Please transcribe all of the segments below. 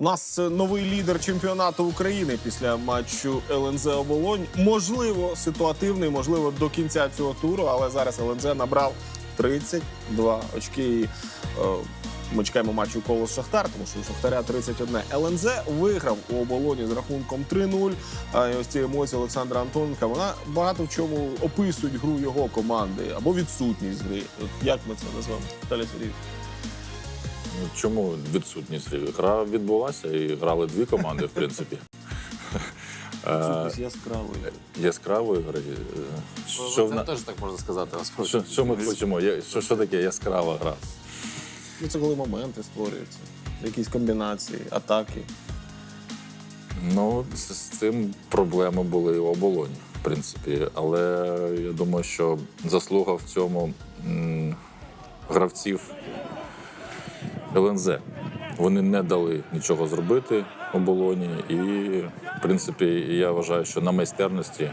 У нас е, новий лідер чемпіонату України після матчу ЛНЗ Оболонь. Можливо, ситуативний, можливо, до кінця цього туру, але зараз ЛНЗ набрав 32 очки. І, е, ми чекаємо матчу коло Шахтар, тому що Шахтаря 31. ЛНЗ виграв у оболоні з рахунком 3-0. А і ось ці емоції Олександра Антоненка вона багато в чому описують гру його команди або відсутність гри. От як ми це назвемо? Віталій Сергійович? Чому відсутність? Гра відбулася і грали дві команди, в принципі. Е, Відсутність яскравої. Яскравої гри. Е, Що, в це на- теж так можна сказати. насправді. що, що ми хочемо? Я- Що, що таке яскрава гра? Ну, це коли моменти створюються, якісь комбінації, атаки. Ну, з, з цим проблеми були і у оболоні, в принципі. Але я думаю, що заслуга в цьому м, гравців ЛНЗ. Вони не дали нічого зробити оболоні. І, в принципі, я вважаю, що на майстерності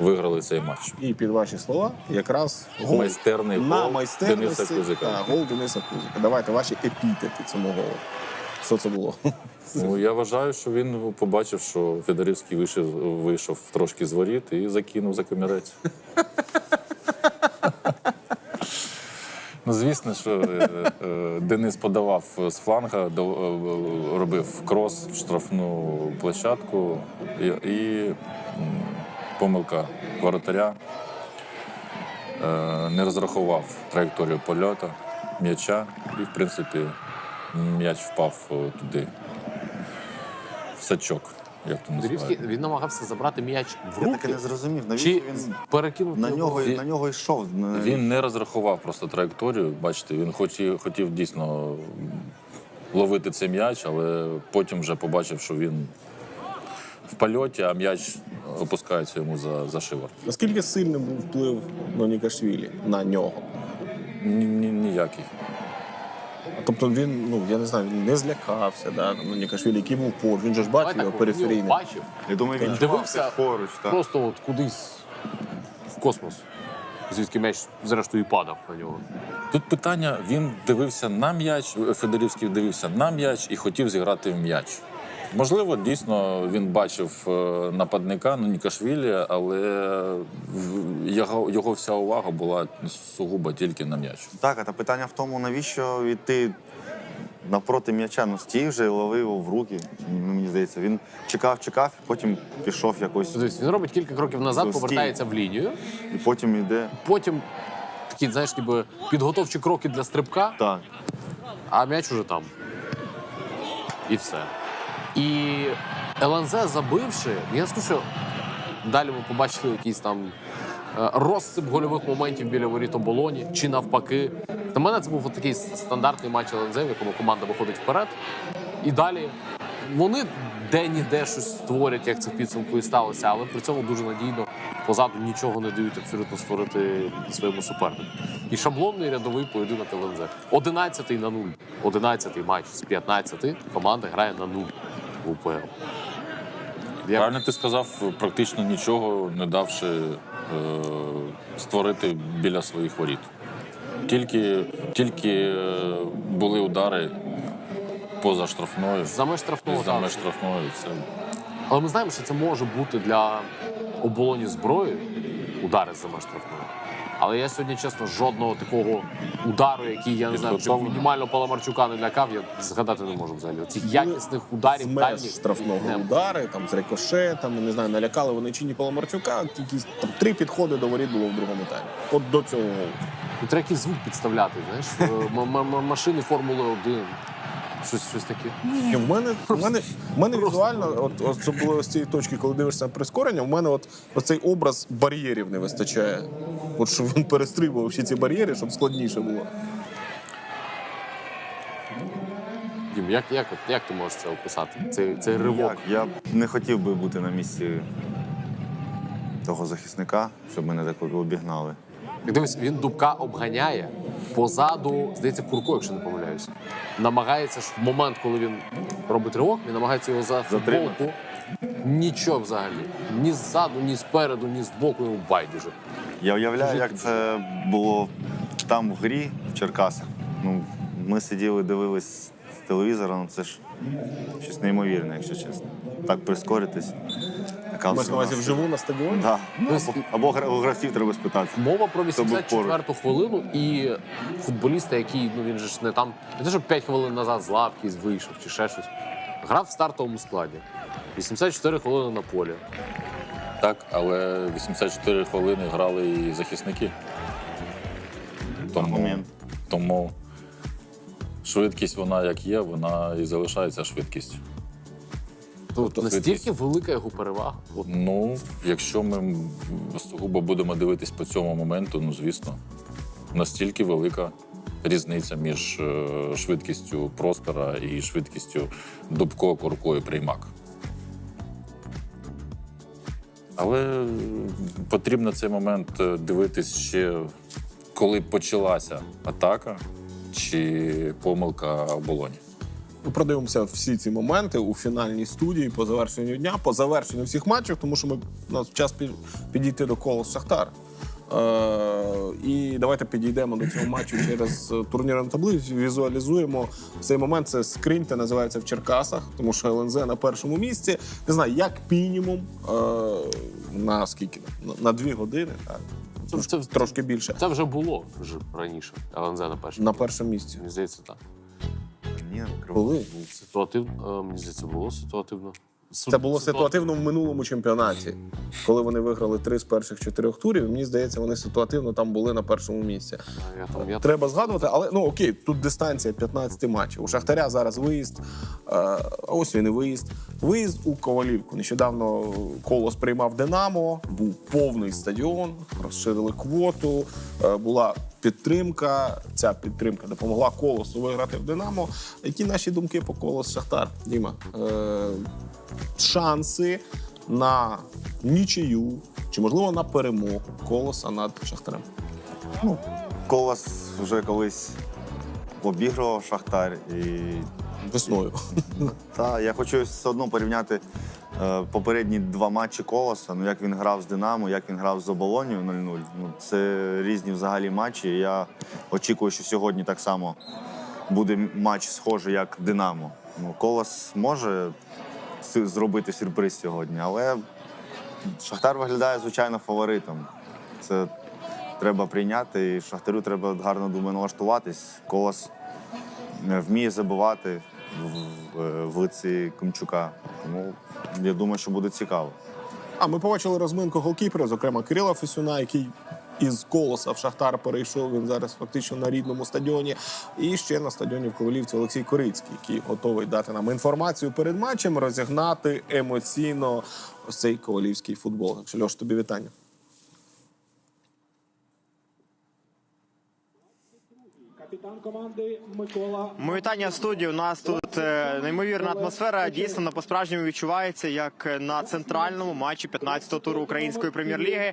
виграли цей матч. І під ваші слова якраз гол Майстерний на гол майстерності Дениса Кузика. та, гол Дениса Кузика. Давайте ваші епітети цьому голу. Що це було? Ну, я вважаю, що він побачив, що Федорівський вийшов, вийшов трошки з воріт і закинув за комірець. Ну, звісно, що е, е, Денис подавав з фланга, е, робив крос в штрафну площадку і, помилка воротаря. Е, Не розрахував траєкторію польоту м'яча, і, в принципі, м'яч впав е, туди, в сачок, як то називають. він намагався забрати м'яч в руки. Я руки. таки не зрозумів, навіщо Чи він перекинути на його? нього, Він- на нього йшов. Він не розрахував просто траєкторію. Бачите, він хотів, хотів дійсно ловити цей м'яч, але потім вже побачив, що він в польоті, а м'яч опускається йому за, за шиворот. Наскільки сильним був вплив Нонікашвілі на нього? Ні, ні, ніякий. Тобто він, ну я не знаю, він не злякався, да? Нонікашвілі, який був поруч. Він же ж бачив його він периферійно. бачив, Я думаю, він дивився поруч. Так. просто от кудись в космос, звідки м'яч зрештою і падав на нього. Тут питання: він дивився на м'яч, Федорівський дивився на м'яч і хотів зіграти в м'яч. Можливо, дійсно він бачив е, нападника ну, Нікашвілі, але його, його вся увага була сугубо тільки на м'яч. Так, а та питання в тому, навіщо йти напроти м'яча? Ну стій вже, ловив його в руки. Ну, Мені здається, він чекав, чекав, і потім пішов якось. Тобто він робить кілька кроків назад, Стій. повертається в лінію. І потім йде. Потім такі, знаєш, ніби підготовчі кроки для стрибка, Так. а м'яч уже там. І все. І ЛНЗ забивши, я скажу, що далі ми побачили якийсь там е, розсип гольових моментів біля воріт оболоні, чи навпаки. Для мене це був такий стандартний матч ЛНЗ, в якому команда виходить вперед. І далі вони де-ніде щось створять, як це в підсумку і сталося, але при цьому дуже надійно позаду нічого не дають абсолютно створити своєму супернику. І шаблонний рядовий поєдинок ЛНЗ. 11 на 0. 11 матч з 15 команда грає на 0 в УПЛ. Я- Правильно ти сказав, практично нічого не давши е, створити біля своїх воріт. Тільки, тільки е, були удари поза штрафною. За меж штрафного За меж штрафною. Це Але ми знаємо, що це може бути для оболоні зброї удари за меж штрафної. Але я сьогодні, чесно, жодного такого удару, який я не знаю, щоб мінімально Паламарчука не лякав, я згадати не можу взагалі. Цих якісних ударів з меж штрафного не- удари, там з рикошетами, не знаю, налякали вони чи ні Паламарчука. Якісь там три підходи до воріт було в другому таймі. От до цього голу. Ну, треба якийсь звук підставляти, знаєш, машини Формули 1. Щось, щось таке. Ні, в мене, в мене, в мене візуально, от, було з цієї точки, коли дивишся на прискорення, в мене от оцей образ бар'єрів не вистачає. От щоб він перестрибував всі ці бар'єри, щоб складніше було. Дім, як, як, от- як ти можеш це описати? Цей, цей ривок. Як? Я б не хотів би бути на місці того захисника, щоб мене так обігнали. Дивись, він дубка обганяє позаду, здається, Курко, якщо не помиляюся. Намагається ж в момент, коли він робить ривок, він намагається його за Затримати. футболку. Нічого взагалі. Ні ззаду, ні спереду, ні збоку йому байдуже. Я уявляю, як це було там в грі в Черкасах. Ну, ми сиділи, дивились з телевізора, ну це ж щось неймовірне, якщо чесно. Так прискоритись. Маєш на увазі вживу на стадіоні? Да. Ну, Або, або гра- гравців треба спитати. Мова про 84-ту хвилину і футболіста, який ну він же ж не там, не те, що 5 хвилин назад з лавки вийшов чи ще щось. Грав в стартовому складі. 84 хвилини на полі. Так, але 84 хвилини грали і захисники. Тому, тому швидкість вона як є, вона і залишається швидкістю. Тобто настільки велика його перевага. Ну, якщо ми сугубо будемо дивитись по цьому моменту, ну звісно, настільки велика різниця між е, швидкістю простора і швидкістю Дубко, Курко і Приймак. Але потрібно цей момент е, дивитись ще, коли почалася атака чи помилка оболоні. Продивимося всі ці моменти у фінальній студії по завершенню дня, по завершенню всіх матчів, тому що ми у нас час пі- підійти до колос Шахтар. Е, і давайте підійдемо до цього матчу через е, турнірну таблицю. Візуалізуємо цей момент. Це скринь, це називається в Черкасах, тому що ЛНЗ на першому місці. Не знаю, як мінімум е, на скільки? На, на дві години, так. Трошки, це- трошки більше. це вже було вже раніше. ЛНЗ на першому. На першому місці. Мені здається, так. Ні, Коли? Ситуативно, е, мені здається, було ситуативно. Це було ситуативно в минулому чемпіонаті, коли вони виграли три з перших чотирьох турів. Мені здається, вони ситуативно там були на першому місці. Я там, я Треба згадувати, але ну окей, тут дистанція 15 матчів. У Шахтаря зараз виїзд. е, а ось він і виїзд. Виїзд у Ковалівку. Нещодавно колос приймав Динамо, був повний стадіон, розширили квоту, е, була. Підтримка, ця підтримка допомогла колосу виграти в Динамо. Які наші думки по колос Шахтар? Діма, е, шанси на нічию чи можливо на перемогу колоса над Шахтарем? Ну, Колос вже колись обігрував Шахтар. І Весною. та, я хочу все одно порівняти попередні два матчі Колоса. Ну, як він грав з Динамо, як він грав з Оболонію 0-0. Ну, це різні взагалі матчі. Я очікую, що сьогодні так само буде матч схожий, як Динамо. Ну, Колос може зробити сюрприз сьогодні, але Шахтар виглядає, звичайно, фаворитом. Це треба прийняти. І Шахтарю треба гарно думаю, налаштуватись. Колос е, вміє забивати в, в, в лиці Комчука. Тому я думаю, що буде цікаво. А ми побачили розминку голкіпера, зокрема Кирила Фесюна, який із колоса в Шахтар перейшов. Він зараз фактично на рідному стадіоні. І ще на стадіоні в Ковалівці Олексій Корицький, який готовий дати нам інформацію перед матчем, розігнати емоційно ось цей ковалівський футбол. Так що, Льош, тобі вітання. Команди Микола Ми вітання студії. У нас тут е, неймовірна атмосфера. Дійсно, на по-справжньому відчувається, як на центральному матчі 15-го туру української прем'єр-ліги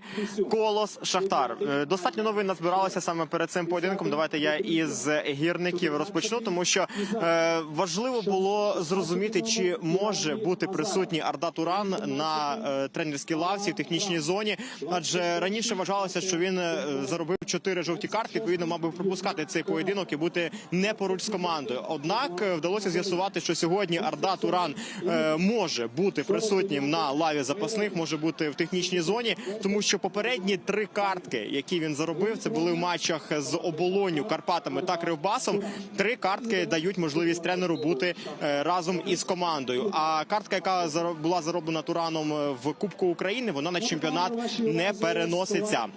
Колос Шахтар. Е, Достатньо новин назбиралося саме перед цим поєдинком. Давайте я із гірників розпочну, тому що е, важливо було зрозуміти, чи може бути присутній Арда Туран на тренерській лавці в технічній зоні. Адже раніше вважалося, що він заробив чотири жовті картки. Відповідно, мав би пропускати цей поєдинок і бути не поруч з командою. Однак е, вдалося з'ясувати, що сьогодні Арда Туран е, може бути присутнім на лаві запасних, може бути в технічній зоні, тому що попередні три картки, які він заробив, це були в матчах з оболоню, Карпатами та Кривбасом. Три картки дають можливість тренеру бути е, разом із командою. А картка, яка була зароблена Тураном в Кубку України, вона на чемпіонат не переноситься.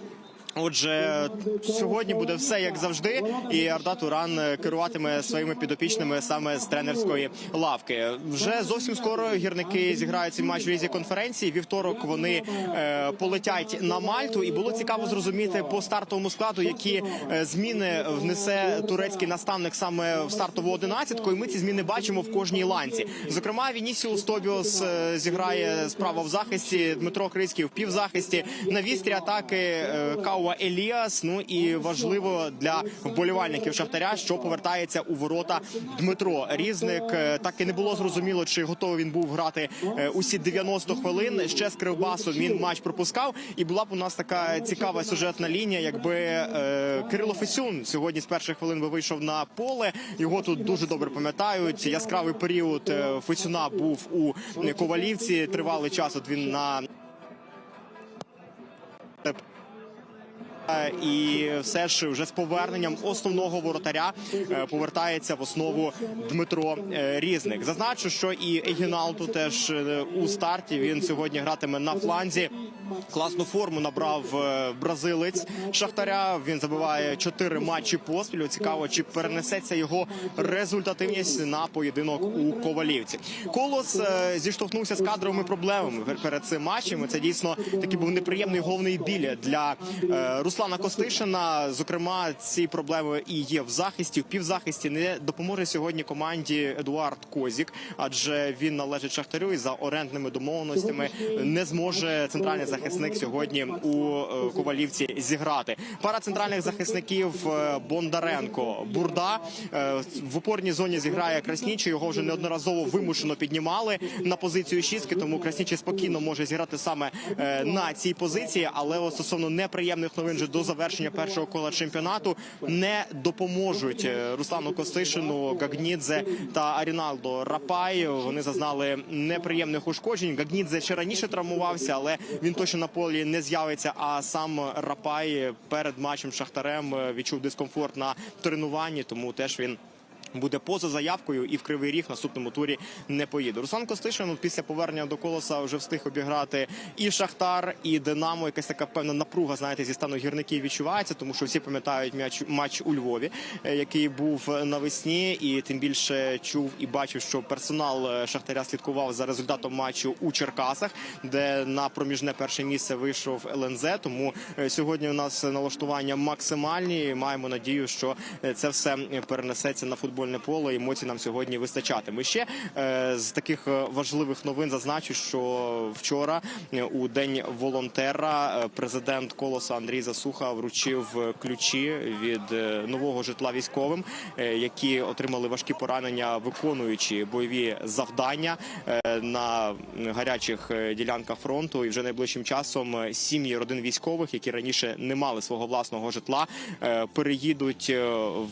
Отже, сьогодні буде все як завжди, і Арда Туран е, керуватиме своїми підопічними саме з тренерської лавки. Вже зовсім скоро гірники зіграють цей матч в лізі конференції. Вівторок вони е, полетять на Мальту, і було цікаво зрозуміти по стартовому складу, які е, зміни внесе турецький наставник саме в стартову одинадцятку. І ми ці зміни бачимо в кожній ланці. Зокрема, Вінісіус Тобіос е, зіграє справа в захисті. Дмитро Крицький в півзахисті. На вістрі атаки е, Кау Вова Еліас. Ну і важливо для вболівальників Шахтаря, що повертається у ворота Дмитро Різник. Е, Так і не було зрозуміло, чи готовий він був грати е, усі 90 хвилин. Ще з Кривбасу він матч пропускав. І була б у нас така цікава сюжетна лінія, якби е, Кирило Фесюн сьогодні з перших хвилин би вийшов на поле. Його тут дуже добре пам'ятають. Яскравий період е, Фесюна був у Ковалівці. Тривалий час. От він на І все ж вже з поверненням основного воротаря е, повертається в основу Дмитро е, Різник. Зазначу, що і Егіналду теж е, у старті він сьогодні гратиме на фланзі. Класну форму набрав е, бразилець Шахтаря. Він забиває чотири матчі поспіль. Цікаво, чи перенесеться його результативність на поєдинок у Ковалівці. Колос е, зіштовхнувся з кадровими проблемами перед цим матчем. Це дійсно такий був неприємний головний біль для е, Руслана Костишина. Зокрема, ці проблеми і є в захисті. В півзахисті не допоможе сьогодні команді Едуард Козік, адже він належить Шахтарю і за орендними домовленостями не зможе центральний захисник сьогодні у е, Ковалівці зіграти. Пара центральних захисників е, Бондаренко Бурда е, в опорній зоні зіграє Краснічий. Його вже неодноразово вимушено піднімали на позицію шістки, тому Краснічий спокійно може зіграти саме на цій позиції. Але стосовно неприємних новин вже до завершення першого кола чемпіонату не допоможуть е, Руслану Костишину, Гагнідзе та Аріналдо Рапай. Вони зазнали неприємних ушкоджень. Гагнідзе ще раніше травмувався, але він точно на полі не з'явиться. А сам Рапай перед матчем Шахтарем е, відчув дискомфорт на тренуванні, тому теж він. Буде поза заявкою і в кривий ріг наступному турі не поїде. Руслан Костишин після повернення до колоса вже встиг обіграти і Шахтар, і Динамо. Якась така певна напруга, знаєте, зі стану гірників відчувається, тому що всі пам'ятають м'яч матч у Львові, е, який був навесні, і тим більше чув і бачив, що персонал е, Шахтаря слідкував за результатом матчу у Черкасах, де на проміжне перше місце вийшов ЛНЗ. Тому е, сьогодні у нас налаштування максимальні. Маємо надію, що це все перенесеться на футбольне поле. Емоцій нам сьогодні вистачатиме. Ще е, з таких е, важливих новин зазначу, що вчора е, у день волонтера президент Колоса Андрій Засуха вручив ключі від нового житла військовим, які отримали важкі поранення, виконуючи бойові завдання на гарячих ділянках фронту. І вже найближчим часом сім'ї родин військових, які раніше не мали свого власного житла, переїдуть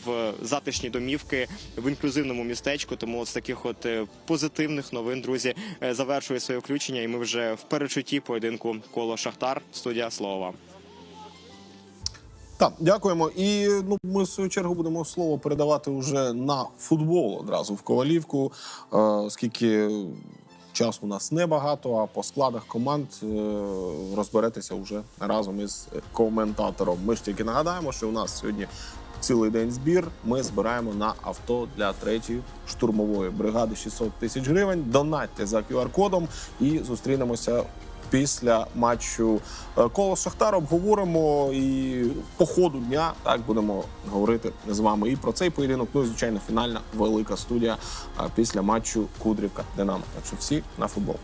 в затишні домівки в інклюзивному містечку. Тому от з таких от е, позитивних новин, друзі, е, завершує своє включення. І ми вже в перечутті поєдинку коло Шахтар. Студія слово вам. Так, дякуємо. І ну, ми в свою чергу будемо слово передавати вже на футбол одразу в Ковалівку, е, оскільки часу у нас небагато, а по складах команд е, розберетеся вже разом із коментатором. Ми ж тільки нагадаємо, що у нас сьогодні цілий день збір. Ми збираємо на авто для третьої штурмової бригади 600 тисяч гривень. Донатьте за QR-кодом і зустрінемося після матчу е, коло Шахтар обговоримо і по ходу дня так будемо говорити з вами і про цей поєдинок. Ну і звичайно, фінальна велика студія е, після матчу Кудрівка Динамо. Так що всі на футбол.